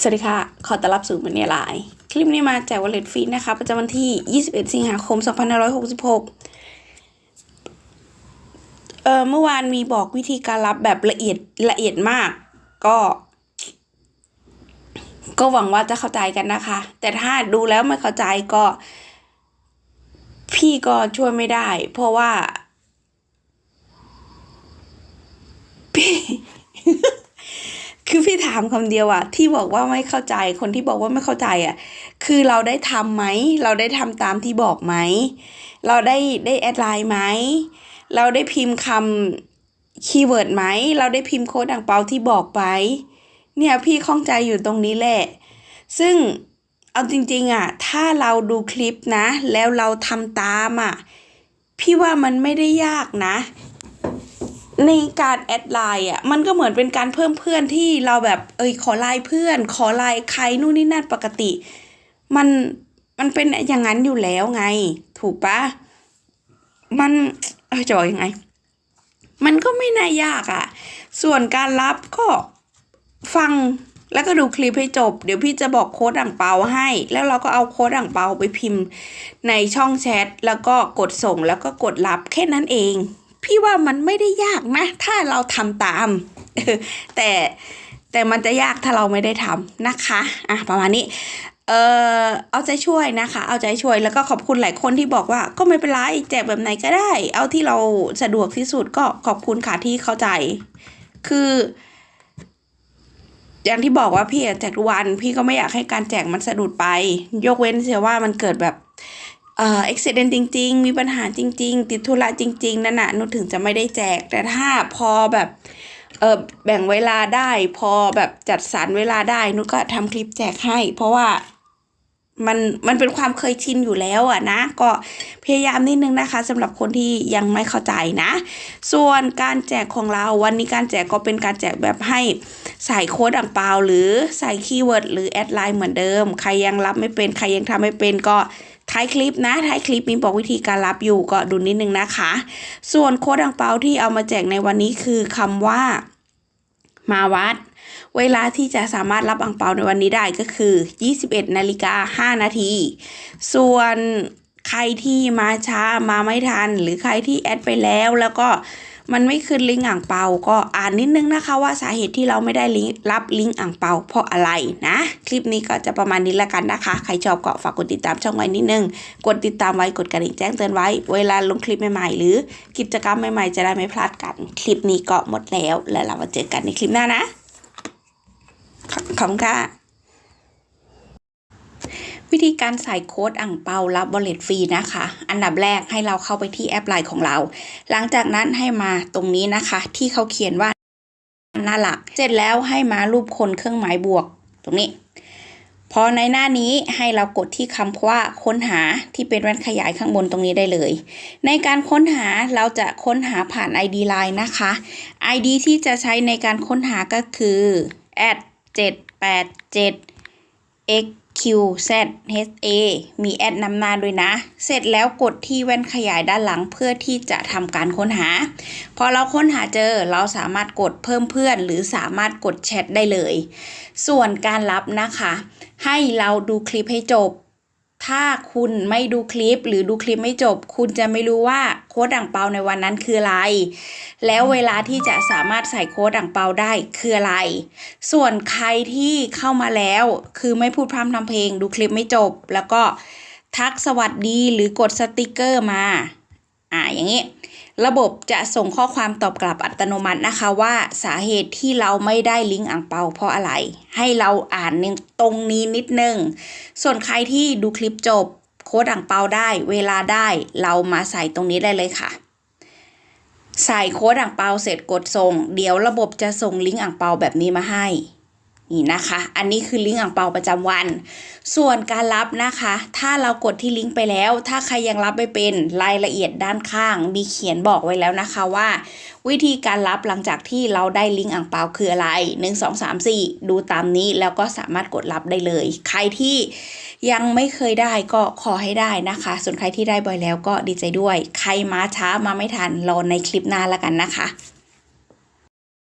สวัสดีค่ะ ขอต้อนรับสู่มันเนี่ยไลน์คลิปนี้มาแจกวอลเล็ตฟรีนะคะ ประจำวันที่ 21 สิงหาคม 2566 เอ่อ เมื่อวานมีบอกวิธีการรับแบบละเอียดละเอียดมาก ก็ ก็หวังว่าจะเข้าใจกันนะคะ แต่ถ้าดูแล้วไม่เข้าใจก็ พี่ก็ช่วยไม่ได้ เพราะว่า พี่ คือพี่ถามคำเดียวอะที่บอกว่าไม่เข้าใจคนที่บอกว่าไม่เข้าใจอะคือเราได้ทำไหม เราได้ทำตามที่บอกไหม เราได้ได้แอดไลน์ไหม เราได้พิมพ์คำคีย์เวิร์ดไหม เราได้พิมพ์โค้ดอ่างเปาที่บอกไป เนี่ยพี่ข้องใจอยู่ตรงนี้แหละ ซึ่งเอาจริงๆอะถ้าเราดูคลิปนะ แล้วเราทำตามอะพี่ว่ามันไม่ได้ยากนะ ในการแอดไลน์อะมันก็เหมือนเป็นการเพิ่มเพื่อนที่เราแบบเอยขอไลน์เพื่อน ขอไลน์ใครนู่นนี่นั่นปกติ มันมันเป็นอย่างนั้นอยู่แล้วไง ถูกปะมันเออจะบอกยังไง มันก็ไม่น่ายากอะ ส่วนการรับก็ฟังแล้วก็ดูคลิปให้จบ เดี๋ยวพี่จะบอกโค้ดอ่างเปาให้ แล้วเราก็เอาโค้ดอ่างเปาไปพิมพ์ในช่องแชท แล้วก็กดส่งแล้วก็กดรับแค่นั้นเอง พี่ว่ามันไม่ได้ยากนะ ถ้าเราทำตาม แต่แต่มันจะยากถ้าเราไม่ได้ทำนะคะอะประมาณนี้เออเอาใจช่วยนะคะ เอาใจช่วยแล้วก็ขอบคุณหลายคนที่บอกว่า ก็ไม่เป็นไรแจกแบบไหนก็ได้ เอาที่เราสะดวกที่สุดก็ขอบคุณค่ะที่เข้าใจ คือ อย่างที่บอกว่าพี่แจกทุกวัน พี่ก็ไม่อยากให้การแจกมันสะดุดไป ยกเว้นเสียว่ามันเกิดแบบ เอ่ออุบิเหตุจริง ๆ มีปัญหาจริง ๆ ติดธุระจริง ๆ นั่นน่ะนุถึงจะไม่ได้แจก แต่ถ้าพอแบบเออแบ่งเวลาได้ พอแบบจัดสรรเวลาได้นุก็ทำคลิปแจกให้ เพราะว่ามันมันเป็นความเคยชินอยู่แล้วอะนะ ก็พยายามนิดนึงนะคะสำหรับคนที่ยังไม่เข้าใจนะ ส่วนการแจกของเราวันนี้การแจกก็เป็นการแจกแบบให้ใส่โค้ดอ่างเปาหรือใส่คีย์เวิร์ดหรือแอดไลน์เหมือนเดิม ใครยังรับไม่เป็นใครยังทำไม่เป็นก็ ท้ายคลิปนะท้ายคลิปมีบอกวิธีการรับอยู่ก็ดูนิดนึงนะคะ ส่วนโค้ดอ่างเปาที่เอามาแจกในวันนี้คือคำว่า มาวัด เวลาที่จะสามารถรับอ่างเปาในวันนี้ได้ก็คือ 21นาฬิกา5นาที ส่วนใครที่มาช้ามาไม่ทัน หรือใครที่แอดไปแล้วแล้วก็ มันไม่ขึ้นลิงก์อ่างเปา ก็อ่านนิดนึงนะคะว่าสาเหตุที่เราไม่ได้ลิงก์รับลิงก์อ่างเปาเพราะอะไรนะ คลิปนี้ก็จะประมาณนี้ละกันนะคะ ใครชอบก็ฝากกดติดตามช่องไว้นิดนึง กดติดตามไว้กดกระดิ่งแจ้งเตือนไว้ เวลาลงคลิปใหม่ๆ หรือกิจกรรมใหม่ๆ จะได้ไม่พลาดกัน คลิปนี้ก็หมดแล้ว แล้วเรามาเจอกันในคลิปหน้านะขอบคุณค่ะ วิธีการใส่โค้ดอ่างเปารับบอลเลตฟรีนะคะ อันดับแรกให้เราเข้าไปที่แอปไลน์ของเรา หลังจากนั้นให้มาตรงนี้นะคะ ที่เขาเขียนว่าหน้าหลัก เสร็จแล้วให้มารูปคนเครื่องหมายบวก ตรงนี้ พอในหน้านี้ให้เรากดที่คำว่าค้นหาที่เป็นแว่นขยายข้างบนตรงนี้ได้เลย ในการค้นหาเราจะค้นหาผ่าน ID Line นะคะ ID ที่จะใช้ในการค้นหาก็คือ QZ HA มีแอดนำหน้าด้วยนะ เสร็จแล้วกดที่แว่นขยายด้านหลังเพื่อที่จะทำการค้นหา พอเราค้นหาเจอเราสามารถกดเพิ่มเพื่อน หรือสามารถกดแชทได้เลย ส่วนการรับนะคะ ให้เราดูคลิปให้จบ ถ้าคุณไม่ดูคลิปหรือดูคลิปไม่จบ คุณจะไม่รู้ว่าโค้ดอ่างเปาในวันนั้นคืออะไร แล้วเวลาที่จะสามารถใส่โค้ดอ่างเปาได้คืออะไร ส่วนใครที่เข้ามาแล้ว คือไม่พูดพร่ำทำเพลง ดูคลิปไม่จบ แล้วก็ทักสวัสดีหรือกดสติกเกอร์มา อ่าอย่างนี้ ระบบจะส่งข้อความตอบกลับอัตโนมัตินะคะว่าสาเหตุที่เราไม่ได้ลิงก์อ่างเปาเพราะอะไร ให้เราอ่านตรงนี้นิดนึง ส่วนใครที่ดูคลิปจบโค้ดอ่างเปาได้เวลาได้เรามาใส่ตรงนี้ได้เลยค่ะ ใส่โค้ดอ่างเปาเสร็จกดส่ง เดี๋ยวระบบจะส่งลิงก์อ่างเปาแบบนี้มาให้ นี่นะคะ อันนี้คือลิงก์อ่างเปาประจำวัน ส่วนการรับนะคะ ถ้าเรากดที่ลิงก์ไปแล้ว ถ้าใครยังรับไม่เป็นรายละเอียดด้านข้าง มีเขียนบอกไว้แล้วนะคะว่า วิธีการรับหลังจากที่เราได้ลิงก์อ่างเปาคืออะไร 1 2 3 4 ดูตามนี้แล้วก็สามารถกดรับได้เลย ใครที่ยังไม่เคยได้ก็ขอให้ได้นะคะ ส่วนใครที่ได้บ่อยแล้วก็ดีใจด้วย ใครมาช้ามาไม่ทันรอในคลิปหน้าแล้วกันนะคะ